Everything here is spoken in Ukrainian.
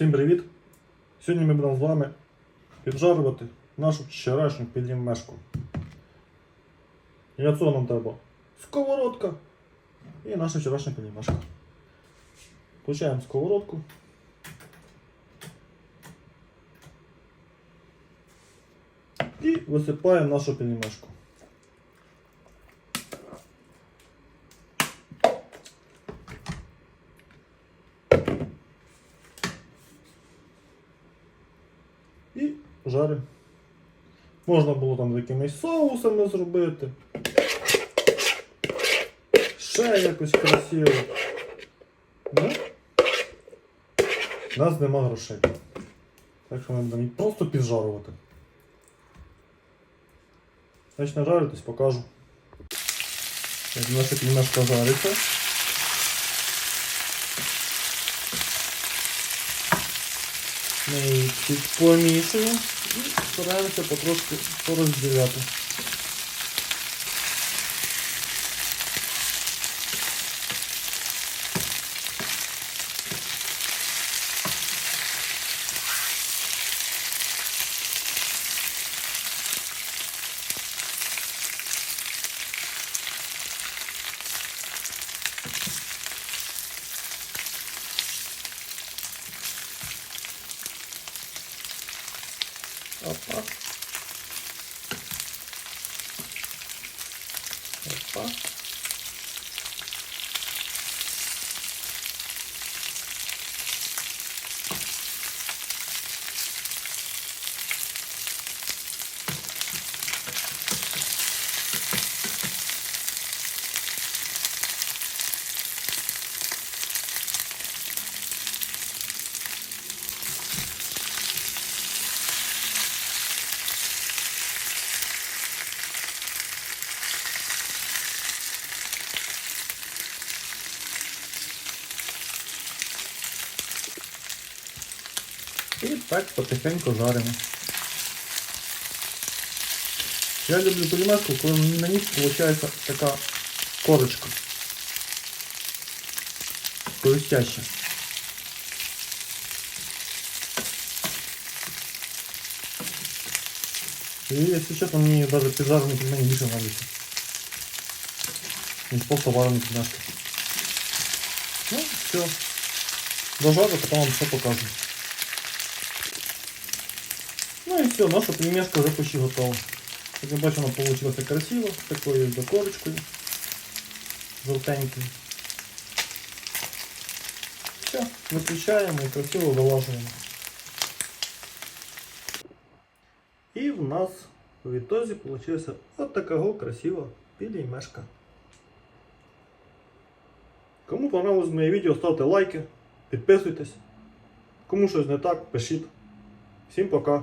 Всім привіт! Сьогодні ми будемо з вами піджарювати нашу вчорашню пельмешку. Для цього нам треба сковородка і наша вчорашня пельмешка. Включаємо сковородку. І висипаємо нашу пельмешку. І жаримо. Можна було там з якимись соусами зробити. Ще якось красиво. Ну, у нас нема грошей. Так що ми будемо їх просто піджарувати. Почне жаритись, покажу. Наша пельмешка жариться. Ми їх помішуємо і стараємося потрошки порозділяти. Опа. Опа. І так потихеньку жаримо. Я люблю пельмешку, коли на них виходить така корочка. Хрустяща. І, якщо чесно, мені навіть піджарені пельмені більше нравиться. Ніж просто варені пельмешки. Ну, все. Дожарю, потом вам все покажу. Ну і все, наша пельмешка вже почти готова. Як ви бачите, вона красиво, з такою докорочкою. Жовтенькою. Все, виключаємо і красиво вилажуємо. І в нас в ітозі вийшла от така красива пельмешка. Кому понравилось моє відео, ставте лайки, підписуйтесь. Кому щось не так, пишіть. Всім пока.